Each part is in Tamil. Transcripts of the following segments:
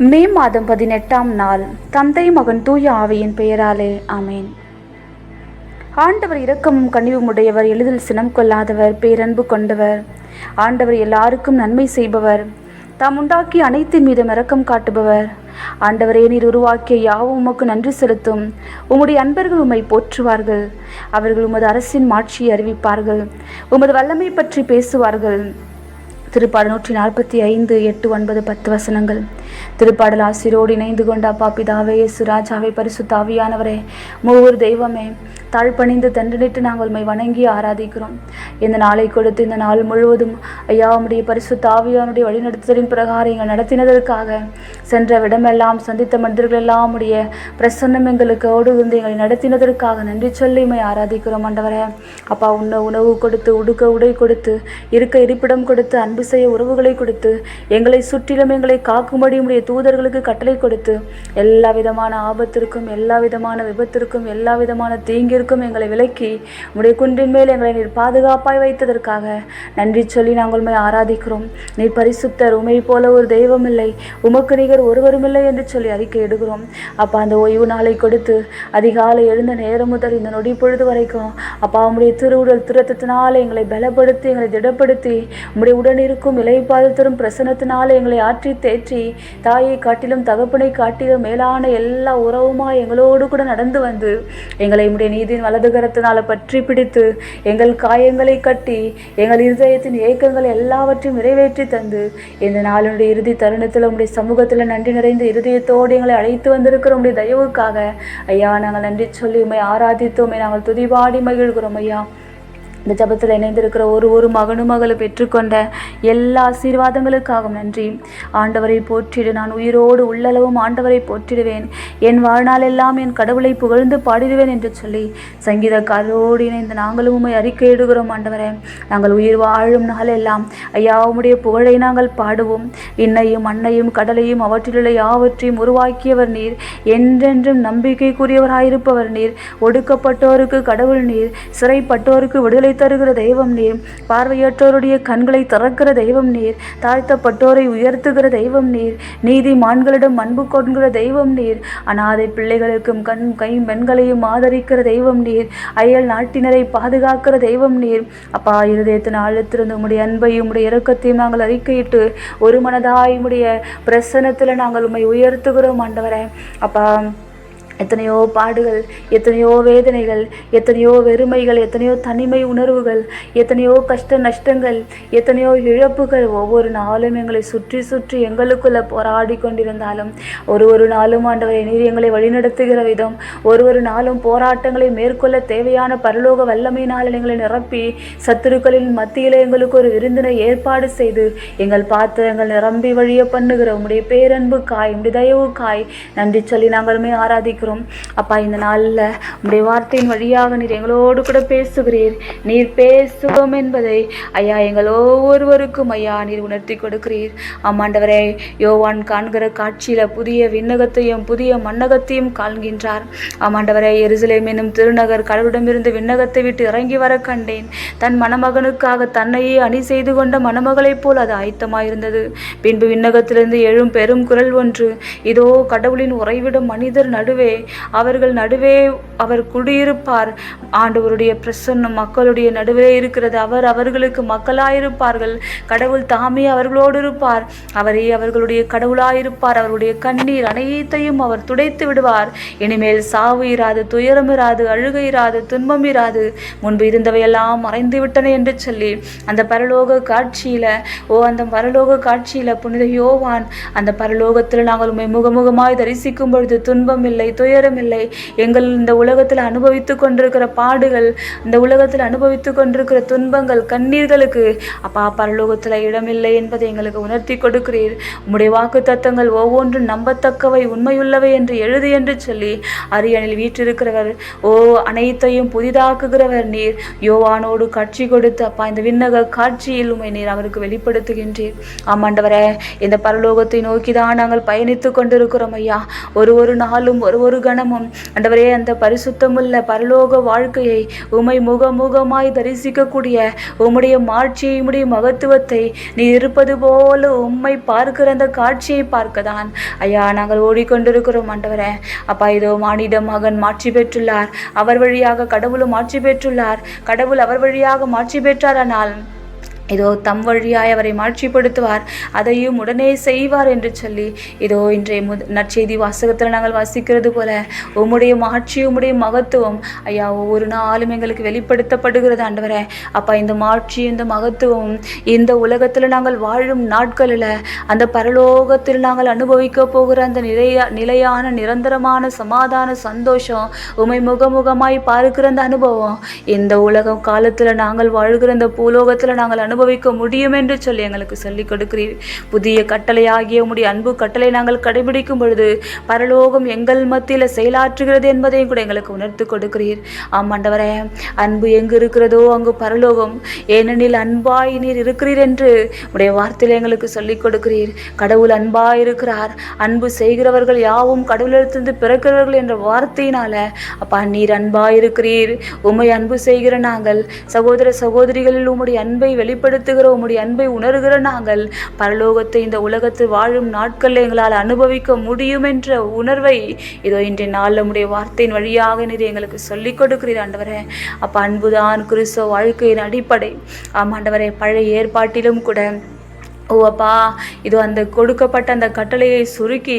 மே மாதம் பதினெட்டாம் நாள் தந்தை மகன் தூய ஆவியின் பெயராலே ஆமேன். ஆண்டவர் இரக்கமும் கனிவுமுடையவர் எளிதில் சினம் கொள்ளாதவர் பேரன்பு கொண்டவர். ஆண்டவர் எல்லாருக்கும் நன்மை செய்பவர். தாம் உண்டாக்கி அனைத்தின் மீதும் இரக்கம் காட்டுபவர். ஆண்டவரே நீர் உருவாக்கிய யாவும் உமக்கு நன்றி செலுத்தும். உம்முடைய அன்பர்கள் உம்மை போற்றுவார்கள். அவர்கள் உமது அரசின் மாட்சியை அறிவிப்பார்கள். உமது வல்லமை பற்றி பேசுவார்கள். திருப்பாடல் நூற்றி நாற்பத்தி ஐந்து எட்டு ஒன்பது பத்து வசனங்கள். திருப்பாடல் ஆசிரோடு இணைந்து கொண்ட அப்பா பிதாவே சுராஜாவே பரிசுத்தாவியானவரே மூவர் தெய்வமே தாழ்பணிந்து தண்டனிட்டு நாங்கள் உண்மை வணங்கி ஆராதிக்கிறோம். இந்த நாளை கொடுத்து இந்த நாள் முழுவதும் ஐயா உம்முடைய பரிசுத்தாவியானுடைய வழிநடத்துதலின் பிரகாரம் எங்கள் நடத்தினதற்காக சென்ற விடமெல்லாம் சந்தித்த மனிதர்கள் எல்லாம் உடைய பிரசன்னம் எங்களுக்கு ஓடு வந்து எங்களை நடத்தினதற்காக நன்றி சொல்லி உண்மை ஆராதிக்கிறோம் ஆண்டவரே. அப்பா உண்ண உணவு கொடுத்து உடுக்க உடை கொடுத்து இருக்க இருப்பிடம் கொடுத்து அன்பு செய்ய உறவுகளை கொடுத்து எங்களை சுற்றிலும் எங்களை காக்கும்படி உடைய தூதர்களுக்கு கட்டளை கொடுத்து எல்லா விதமான ஆபத்திற்கும் எல்லா விதமான விபத்திற்கும் எல்லா விதமான தீங்கு இருக்கும் எங்களை விலக்கி உடைய குன்றின் மேல் எங்களை நீர் பாதுகாப்பாய் வைத்ததற்காக நன்றி சொல்லி நாங்கள் உண்மை ஆராதிக்கிறோம். நீர் பரிசுத்தர் உமை போல ஒரு தெய்வம் இல்லை உமக்கு நிகர் ஒருவரும் இல்லை என்று சொல்லி அறிக்கை எடுக்கிறோம். அப்பா அந்த ஓய்வு நாளை கொடுத்து அதிகாலை எழுந்த நேரம் முதல் இந்த நொடி பொழுது வரைக்கும் அப்பா உம்முடைய திருவுடல் திருத்தத்தினால் எங்களை பலப்படுத்தி எங்களை திடப்படுத்தி உம்முடைய உடன் இருக்கும் இலைப்பாதல் தரும் பிரசனத்தினால் எங்களை ஆற்றி தேற்றி தாயை காட்டிலும் தகப்பனை காட்டிலும் மேலான எல்லா உறவுமா எங்களோடு கூட நடந்து வந்து எங்களை உம்முடைய நீதியின் வலதுகரத்தினால பற்றி பிடித்து எங்கள் காயங்களை கட்டி எங்கள் இருதயத்தின் ஏக்கங்கள் எல்லாவற்றையும் நிறைவேற்றி தந்து இந்த நாளினுடைய இறுதி தருணத்தில் உங்களுடைய சமூகத்தில் நன்றி நிறைந்த இருதயத்தோடு எங்களை அழைத்து வந்திருக்கிற உடைய தயவுக்காக ஐயா நாங்கள் நன்றி சொல்லி உண்மை ஆராதித்து உண்மை நாங்கள் துதிபாடி மகிழ்கிறோம் ஐயா. இந்த ஜபத்தில் இணைந்திருக்கிற ஒரு ஒரு மகனும் மகளை பெற்றுக்கொண்ட எல்லா ஆசீர்வாதங்களுக்காகவும் நன்றி. ஆண்டவரை போற்றிடு நான் உயிரோடு உள்ளளவும் ஆண்டவரை போற்றிடுவேன். என் வாழ்நாள் எல்லாம் என் கடவுளை புகழ்ந்து பாடிடுவேன் என்று சொல்லி சங்கீதக்காரோடு இணைந்து நாங்களும் உண்மை அறிக்கையிடுகிறோம் ஆண்டவரே. நாங்கள் உயிர் வாழும் நாளெல்லாம் ஐயா உம்முடைய புகழை நாங்கள் பாடுவோம். விண்ணையும் மண்ணையும் கடலையும் அவற்றிலுள்ள யாவற்றையும் உருவாக்கியவர் நீர். என்றென்றும் நம்பிக்கைக்குரியவராயிருப்பவர் நீர். ஒடுக்கப்பட்டோருக்கு கடவுள் நீர். சிறைப்பட்டோருக்கு விடுதலை தருகிற தெய்வம் நீர். பார்வையற்றோருடைய கண்களை திறக்கிற தெய்வம் நீர். தாழ்த்தப்பட்டோரை உயர்த்துகிற தெய்வம் நீர். நீதிமான்களிடம் அன்பு கொண்கிற தெய்வம் நீர். அனாதை பிள்ளைகளுக்கும் கண் கை பெண்களையும் ஆதரிக்கிற தெய்வம் நீர். அயல் நாட்டினரை பாதுகாக்கிற தெய்வம் நீர். அப்பா இருதயத்தின் ஆழத்திலிருந்து உம்முடைய அன்பையும் உம்முடைய இறக்கத்தையும் நாங்கள் அறிக்கையிட்டு ஒரு மனதாய் உம்முடைய பிரசனத்தில் நாங்கள் உண்மை உயர்த்துகிறோம் ஆண்டவரே. அப்பா எத்தனையோ பாடுகள் எத்தனையோ வேதனைகள் எத்தனையோ வெறுமைகள் எத்தனையோ தனிமை உணர்வுகள் எத்தனையோ கஷ்ட நஷ்டங்கள் எத்தனையோ இழப்புகள் ஒவ்வொரு நாளும் எங்களை சுற்றி சுற்றி எங்களுக்குள்ள போராடி கொண்டிருந்தாலும் ஒரு ஒரு நாளும் ஆண்டவரை நீர் எங்களை வழிநடத்துகிற விதம் ஒரு ஒரு நாளும் போராட்டங்களை மேற்கொள்ள தேவையான பரலோக வல்லமையினால் எங்களை நிரப்பி சத்துருக்களின் மத்தியில் எங்களுக்கு ஒரு விருந்தினை ஏற்பாடு செய்து எங்கள் பாத்திரங்கள் நிரம்பி வழிய பண்ணுகிற உங்களுடைய பேரன்பு காய் உம்முடைய தயவு காய் நன்றி சொல்லி நாங்களுமே ஆராதிக்கிறோம். அப்பா இந்த நாளில் உடைய வார்த்தையின் வழியாக நீர் எங்களோடு கூட பேசுகிறீர். நீர் பேசுவோம் என்பதை ஐயா எங்கள் ஒவ்வொருவருக்கும் ஐயா நீர் உணர்த்தி கொடுக்கிறீர். ஆமாண்டவரே யோவான் காண்கிற காட்சியில் புதிய விண்ணகத்தையும் புதிய மண்ணகத்தையும் காண்கின்றார். ஆமாண்டவரே எருசலேம் என்னும் திருநகர் கடவுளிடமிருந்து விண்ணகத்தை விட்டு இறங்கி வர கண்டேன். தன் மணமகனுக்காக தன்னையே அணி செய்து கொண்ட மணமகளைப் போல் அது ஆயத்தமாயிருந்தது. பின்பு விண்ணகத்திலிருந்து எழும் பெரும் குரல் ஒன்று இதோ கடவுளின் உறைவிடும் மனிதர் நடுவே அவர்கள் நடுவே அவர் குடியிருப்பார். ஆண்டவருடைய பிரசன்னம் மக்களுடைய நடுவே இருக்கிறது. அவர் அவர்களுக்கு மக்களாயிருப்பார்கள். கடவுள் தாமே அவர்களோடு இருப்பார். அவரே அவர்களுடைய கடவுளாயிருப்பார். அவருடைய கண்ணீர் அனைத்தையும் அவர் துடைத்து விடுவார். இனிமேல் சாவு இராது துயரம் இராது அழுகை இராது துன்பம் இராது. முன்பு இருந்தவையெல்லாம் மறைந்து விட்டன என்று சொல்லி அந்த பரலோக காட்சியில ஓ அந்த பரலோக காட்சியில புனித யோவான் அந்த பரலோகத்தில் நாங்கள் உம்மை முகமுகமாய் தரிசிக்கும் பொழுது துன்பம் இல்லை துயரம் இல்லை எங்கள் இந்த உலகத்தில் அனுபவித்து கொண்டிருக்கிற பாடுகள் இந்த உலகத்தில் அனுபவித்து கொண்டிருக்கிற துன்பங்கள் கண்ணீர்களுக்கு அப்பா பரலோகத்தில் இடமில்லை என்பதை எங்களுக்கு உணர்த்தி கொடுக்கிறீர். உம்முடைய வாக்கு தத்தங்கள் ஒவ்வொன்றும் நம்பத்தக்கவை உண்மையுள்ளவை என்று எழுது என்று சொல்லி அரியணில் வீற்றிருக்கிறவர். ஓ அனைத்தையும் புதிதாக்குகிறவர் நீர். யோவானோடு காட்சி கொடுத்து அப்பா இந்த விண்ணக காட்சியில் உண்மை நீர் அவருக்கு வெளிப்படுத்துகின்றீர். ஆமாண்டவரே இந்த பரலோகத்தை நோக்கி தான் நாங்கள் பயணித்து கொண்டிருக்கிறோம் ஐயா. ஒரு ஒரு நாளும் ஒரு ஒரு ஒரு கணமும் ஆண்டவரே அந்த பரிசுத்தமுள்ள பரலோக வாழ்க்கையை உமை முகமுகமாய் தரிசிக்கக்கூடிய உம்முடைய மாட்சியை உம்முடைய மகத்துவத்தை நீ இருப்பது போல உம்மை பார்க்கிற அந்த காட்சியை பார்க்கதான். ஐயா நாங்கள் ஓடிக்கொண்டிருக்கிறோம் ஆண்டவரே. அப்பா இதோ மானிட மகன் மாட்சி பெற்றுள்ளார். அவர் வழியாக கடவுளும் மாட்சி பெற்றுள்ளார். கடவுள் அவர் வழியாக மாட்சி பெற்றாரானால் இதோ தம் வழியாய் அவரை மாட்சிப்படுத்துவார் அதையும் உடனே செய்வார் என்று சொல்லி இதோ இன்றைய முத் நற்செய்தி வாசகத்தில் நாங்கள் வாசிக்கிறது போல உம்முடைய மாட்சி உம்முடைய மகத்துவம் ஐயா ஒவ்வொரு நாளும் எங்களுக்கு வெளிப்படுத்தப்படுகிறது ஆண்டவரே. அப்பா இந்த மாட்சி இந்த மகத்துவம் இந்த உலகத்தில் நாங்கள் வாழும் நாட்களில் அந்த பரலோகத்தில் நாங்கள் அனுபவிக்க போகிற அந்த நிலையா நிலையான நிரந்தரமான சமாதான சந்தோஷம் உமை முகமுகமாய் பார்க்கிற அந்த அனுபவம் இந்த உலகம் காலத்தில் நாங்கள் வாழ்கிற இந்த பூலோகத்தில் நாங்கள் அனுபவிக்க முடியும் என்று சொல்லி எங்களுக்கு சொல்லிக் கொடுக்கிறீர். புதிய கட்டளையாகிய உடைய அன்பு கட்டளை நாங்கள் கடைபிடிக்கும் பொழுது பரலோகம் எங்கள் மத்தியில் செயலாற்றுகிறது என்பதையும் கூட எங்களுக்கு உணர்த்து கொடுக்கிறீர். ஆம் அன்பு எங்கு இருக்கிறதோ அங்கு பரலோகம். ஏனெனில் அன்பாய் நீர் இருக்கிறீர் என்று உடைய வார்த்தையில் எங்களுக்கு சொல்லிக் கொடுக்கிறீர். கடவுள் அன்பாய் இருக்கிறார். அன்பு செய்கிறவர்கள் யாவும் கடவுளிடத்திலிருந்து பிறக்கிறவர்கள் என்ற வார்த்தையினால அப்பா நீர் அன்பாய் இருக்கிறீர். உம்மை அன்பு செய்கிற நாங்கள் சகோதர சகோதரிகளில் உம்முடைய அன்பை வெளிப்படுத்துகிற உம்முடைய அன்பை உணர்கிற நாங்கள் பரலோகத்தை இந்த உலகத்தில் வாழும் நாட்களில் எங்களால் அனுபவிக்க முடியும் என்ற உணர்வை இதோ இன்றைய நாளில் நம்முடைய வார்த்தையின் வழியாக நீர் எங்களுக்கு சொல்லிக் கொடுக்கிறீர் ஆண்டவரே. அப்போ அன்புதான் கிறிஸ்தவ வாழ்க்கையின் அடிப்படை. ஆமாண்டவரே பழைய ஏற்பாட்டிலும் கூட ஓ அப்பா. அந்த கொடுக்கப்பட்ட அந்த கட்டளையை சுருக்கி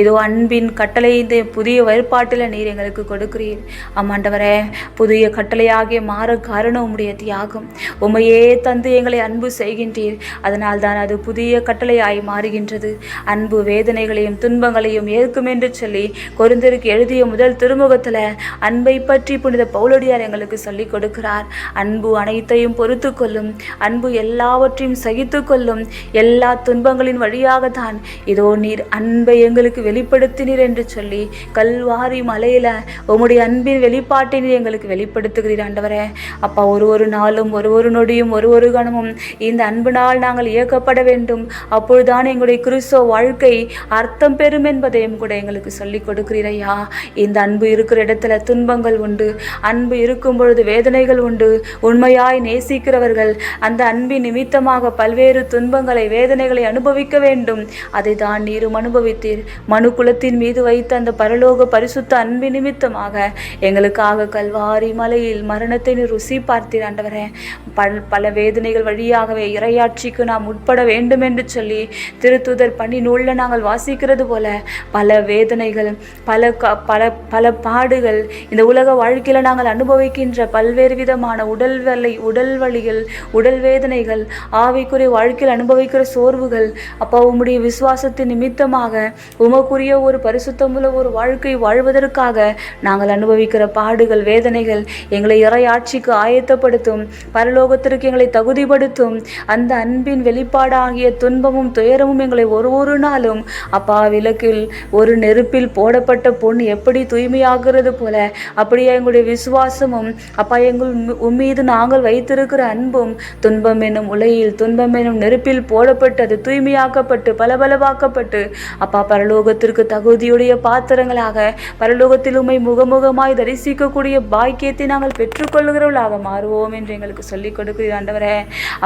இதோ அன்பின் கட்டளை இந்த புதிய வழிபாட்டில் நீர் எங்களுக்கு கொடுக்கிறீர். ஆமாண்டவரே புதிய கட்டளையாகிய மாற காரணம் உம்முடைய தியாகம். உமையே தந்து எங்களை அன்பு செய்கின்றீர். அதனால் தான் அது புதிய கட்டளையாய் மாறுகின்றது. அன்பு வேதனைகளையும் துன்பங்களையும் ஏற்கும் என்று சொல்லி கொரிந்திற்கு எழுதிய முதல் திருமுகத்தில் அன்பை பற்றி புனித பௌலடியார் எங்களுக்கு சொல்லிக் கொடுக்கிறார். அன்பு அனைத்தையும் பொறுத்து கொள்ளும் அன்பு எல்லாவற்றையும் சகித்து கொள்ளும் எல்லா துன்பங்களின் வழியாகத்தான். இதோ நீர் அன்பை எங்களுக்கு வெளிப்படுத்தினீர் என்று சொல்லி கல்வாரி மலையில உம்முடைய அன்பின் வெளிப்பாட்டை நீர் எங்களுக்கு வெளிப்படுத்துகிறீர் ஆண்டவரே. அப்பா ஒரு ஒரு நாளும் ஒரு ஒரு நொடியும் ஒரு ஒரு கணமும் இந்த அன்பினால் நாங்கள் இயக்கப்பட வேண்டும். அப்பொழுதுதான் எங்களுடைய கிறிஸ்தவ வாழ்க்கை அர்த்தம் பெறும் என்பதையும் கூட எங்களுக்கு சொல்லிக் கொடுக்கிறீர் ஐயா. இந்த அன்பு இருக்கிற இடத்துல துன்பங்கள் உண்டு. அன்பு இருக்கும் பொழுது வேதனைகள் உண்டு. உண்மையாய் நேசிக்கிறவர்கள் அந்த அன்பின் நிமித்தமாக பல்வேறு துன்பங்களை வேதனைகளை அனுபவிக்க வேண்டும். அதை தான் நீரும் அனுபவித்தீர். மனு குலத்தின் மீது வைத்த அந்த பரலோக பரிசுத்த அன்பு நிமித்தமாக எங்களுக்காக கல்வாரி மலையில் மரணத்தை நீர் ருசி பார்த்தீர் ஆண்டவரே. பல் பல வேதனைகள் வழியாகவே இரையாட்சிக்கு நாம் உட்பட வேண்டும் என்று சொல்லி திருத்துதர் பணி நூலில் நாங்கள் வாசிக்கிறது போல பல வேதனைகள் பல க பல பல பாடுகள் இந்த உலக வாழ்க்கையில் நாங்கள் அனுபவிக்கின்ற பல்வேறு விதமான உடல் வலி உடல் வலிகள் உடல் வேதனைகள் ஆவிக்குரிய வாழ்க்கையில் இருக்கிற சோர்வுகள் அப்பா உம்முடைய விசுவாசத்தின் நிமித்தமாக உமக்குரிய ஒரு பரிசுத்தமுள்ள ஒரு வாழ்க்கை வாழ்வதற்காக நாங்கள் அனுபவிக்கிற பாடுகள் வேதனைகள் எங்களை இறையாட்சிக்கு ஆயத்தப்படுத்தும் பரலோகத்திற்கு எங்களை தகுதிப்படுத்தும். அந்த அன்பின் வெளிப்பாடாகிய துன்பமும் துயரமும் எங்களை ஒரு ஒரு நாளும் அப்பா விளக்கில் ஒரு நெருப்பில் போடப்பட்ட பொண்ணு எப்படி தூய்மையாகிறது போல அப்படியே எங்களுடைய விசுவாசமும் அப்பா எங்கள் உம்மீது நாங்கள் வைத்திருக்கிற அன்பும் துன்பம் என்னும் உலையில் துன்பம் என்னும் நெருப்பில் போ போடப்பட்டு அது தூய்மையாக்கப்பட்டு பலபலவாக்கப்பட்டு அப்பா பரலோகத்திற்கு தகுதியுடைய பாத்திரங்களாக பரலோகத்தில் உண்மை முகமுகமாய் தரிசிக்கக்கூடிய பாக்கியத்தை நாங்கள் பெற்றுக்கொள்கிறவர்களாக மாறுவோம் என்று எங்களுக்கு சொல்லிக் கொடுக்கிறீர் ஆண்டவரே.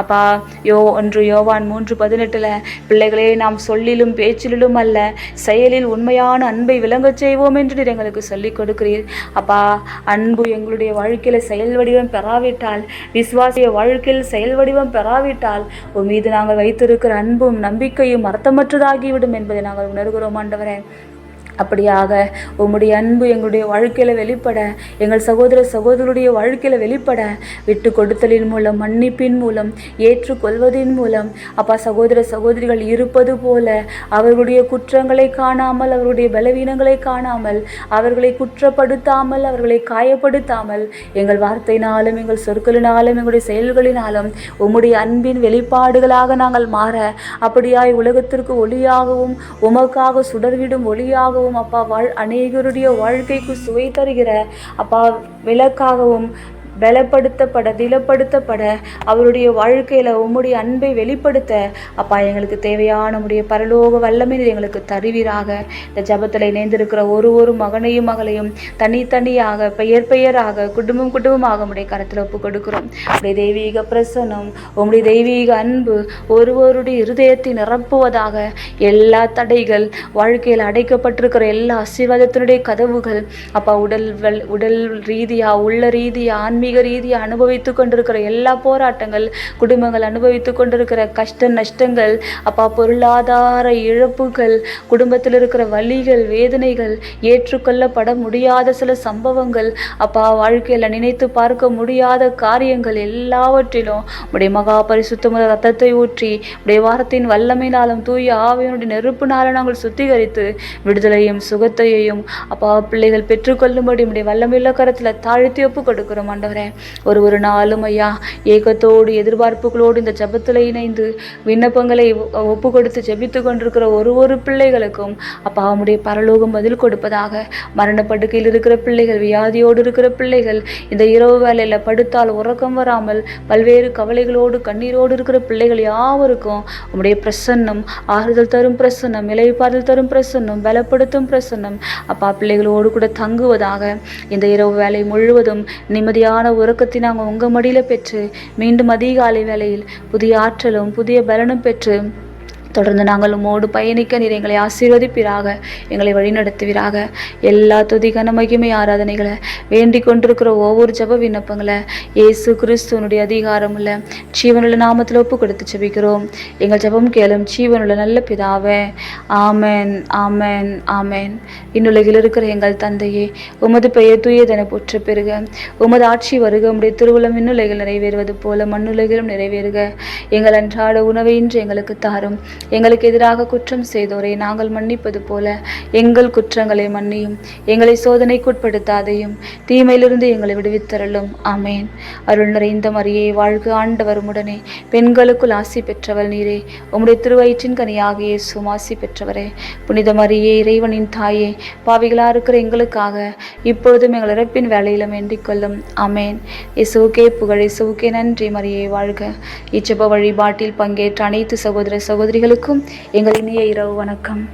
அப்பா யோ ஒன்று யோவான் மூன்று பதினெட்டில் பிள்ளைகளே நாம் சொல்லிலும் பேச்சிலும் அல்ல செயலில் உண்மையான அன்பை விளங்கச் செய்வோம் என்று நீர் எங்களுக்கு சொல்லிக் கொடுக்கிறீர். அப்பா அன்பு எங்களுடைய வாழ்க்கையில் செயல் வடிவம் பெறாவிட்டால் விசுவாசிய வாழ்க்கையில் செயல் வடிவம் பெறாவிட்டால் உன் மீது நாங்கள் வைத்து வைத்திருக்கிற அன்பும் நம்பிக்கையும் அர்த்தமற்றதாகிவிடும் என்பதை நாங்கள் உணர்கிறோம் ஆண்டவரே. அப்படியாக உம்முடைய அன்பு எங்களுடைய வாழ்க்கையில் வெளிப்பட எங்கள் சகோதர சகோதரருடைய வாழ்க்கையில் வெளிப்பட. விட்டு கொடுத்தலின் மூலம் மன்னிப்பின் மூலம் ஏற்றுக்கொள்வதின் மூலம் அப்பா சகோதர சகோதரிகள் இருப்பது போல அவர்களுடைய குற்றங்களை காணாமல் அவர்களுடைய பலவீனங்களை காணாமல் அவர்களை குற்றப்படுத்தாமல் அவர்களை காயப்படுத்தாமல் எங்கள் வார்த்தையினாலும் எங்கள் சொற்களினாலும் எங்களுடைய செயல்களினாலும் உம்முடைய அன்பின் வெளிப்பாடுகளாக நாங்கள் மாற அப்படியாய் உலகத்திற்கு ஒளியாகவும் உமக்காக சுடர்விடும் ஒளியாகவும் அப்பா வாழ் அநேகருடைய வாழ்க்கைக்கு சுவை தருகிற அப்பா விளக்காகவும் பலப்படுத்தப்பட திலப்படுத்தப்பட அவருடைய வாழ்க்கையில் உம்முடைய அன்பை வெளிப்படுத்த அப்பா எங்களுக்கு தேவையான உடைய பரலோக வல்லமை எங்களுக்கு தருவீராக. இந்த ஜபத்தில் இணைந்திருக்கிற ஒரு ஒரு மகனையும் மகளையும் தனித்தனியாக பெயர் பெயராக குடும்பம் குடும்பமாக உடைய கரத்தில் ஒப்பு கொடுக்கிறோம். உடைய தெய்வீக பிரசனம் உம்முடைய தெய்வீக அன்பு ஒருவருடைய இருதயத்தை நிரப்புவதாக எல்லா தடைகள் வாழ்க்கையில் அடைக்கப்பட்டிருக்கிற எல்லா ஆசீர்வாதத்தினுடைய கதவுகள் அப்பா உடல் வல் உடல் ரீதியாக உள்ள ரீதியாக ஆன்மீக ரீதியாக அனுபவித்து கொண்டிருக்கிற எல்லா போராட்டங்கள் குடும்பங்கள் அனுபவித்து கொண்டிருக்கிற கஷ்ட நஷ்டங்கள் அப்பா பொருளாதார இழப்புகள் குடும்பத்தில் இருக்கிற வழிகள் வேதனைகள் ஏற்றுக்கொள்ளப்பட முடியாத சில சம்பவங்கள் அப்பா வாழ்க்கையில் நினைத்து பார்க்க முடியாத காரியங்கள் எல்லாவற்றிலும் உடைய மகா பரிசுத்தமுள்ள ரத்தத்தை ஊற்றி உடைய வாரத்தின் வல்லமையினாலும் தூய ஆவியனுடைய நெருப்பினால நாங்கள் சுத்திகரித்து விடுதலையும் சுகத்தையும் அப்பா பிள்ளைகள் பெற்றுக்கொள்ளும்படி உடைய வல்லமையுள்ள கரத்தில் தாழ்த்தி ஒப்பு கொடுக்கிறோம் ஆண்டவர். ஒரு ஒரு நாளும் ஐயா ஏக்கத்தோடு எதிர்பார்ப்புகளோடு இந்த ஜபத்தில் இணைந்து விண்ணப்பங்களை ஒப்பு கொடுத்து ஜபித்து கொண்டிருக்கிற ஒரு ஒரு பிள்ளைகளுக்கும் அப்பா அவனுடைய பரலோகம் பதில் கொடுப்பதாக மரணப்படுக்கையில் இருக்கிற பிள்ளைகள் வியாதியோடு இருக்கிற பிள்ளைகள் இந்த இரவு வேலையில் படுத்தால் உறக்கம் வராமல் பல்வேறு கவலைகளோடு கண்ணீரோடு இருக்கிற பிள்ளைகள் யாவருக்கும் உங்களுடைய பிரசன்னம் ஆறுதல் தரும் பிரசன்னம் இலைப்பாறுதல் தரும் பிரசன்னம் பலப்படுத்தும் பிரசன்னம். அப்பா பிள்ளைகளோடு கூட தங்குவதாக இந்த இரவு வேலை முழுவதும் நிம்மதியான உறக்கத்தை நாங்கள் உங்கள் மடியில் பெற்று மீண்டும் அதிகாலை வேளையில் புதிய ஆற்றலும் புதிய பலனும் பெற்று தொடர்ந்து நாங்கள் உம்மோடு பயணிக்க நீர் எங்களை ஆசீர்வதிப்பீராக எங்களை வழிநடத்துவீராக. எல்லா துதிகன மகிமை ஆராதனைகளை வேண்டிக் கொண்டிருக்கிற ஒவ்வொரு ஜப விண்ணப்பங்களை இயேசு கிறிஸ்துவனுடைய அதிகாரமுள்ள ஜீவனுள்ள நாமத்தில் ஒப்பு கொடுத்து செபிக்கிறோம். எங்கள் ஜெபம் கேளும் ஜீவனுள்ள நல்ல பிதாவே ஆமேன் ஆமென் ஆமேன். இன்னுலகில் இருக்கிற எங்கள் தந்தையே உமது பெயர் தூயதென போற்ற பெறுக உமது ஆட்சி வருக உடைய திருவுளம் இன்னுலகில் நிறைவேறுவது போல மண்ணுலகிலும் நிறைவேறுக. எங்கள் அன்றாட உணவை இன்று எங்களுக்கு தாரும். எங்களுக்கு எதிராக குற்றம் செய்தோரை நாங்கள் மன்னிப்பது போல எங்கள் குற்றங்களை மன்னியும். எங்களை சோதனைக்குட்படுத்தாதையும் தீமையிலிருந்து எங்களை விடுவித்தரலும் அமேன் அருள் நிறைந்த மரியை வாழ்க ஆண்டவர் உடனே பெண்களுக்குள் ஆசி பெற்றவள் நீரே. உம்முடைய திருவயிற்றின் கனியாக சுமாசி பெற்றவரே. புனித மரியே இறைவனின் தாயே பாவிகளாக இருக்கிற எங்களுக்காக இப்பொழுதும் எங்கள் இறப்பின் வேலையிலும் வேண்டிக் கொள்ளும். ஆமேன். இயேசுவுக்கே புகழ் இயேசுவுக்கே நன்றி மரியை வாழ்க. இச்சப வழிபாட்டில் பங்கேற்ற அனைத்து சகோதர சகோதரிகளும் அனைவருக்கும் எங்கள் இனிய இரவு வணக்கம்.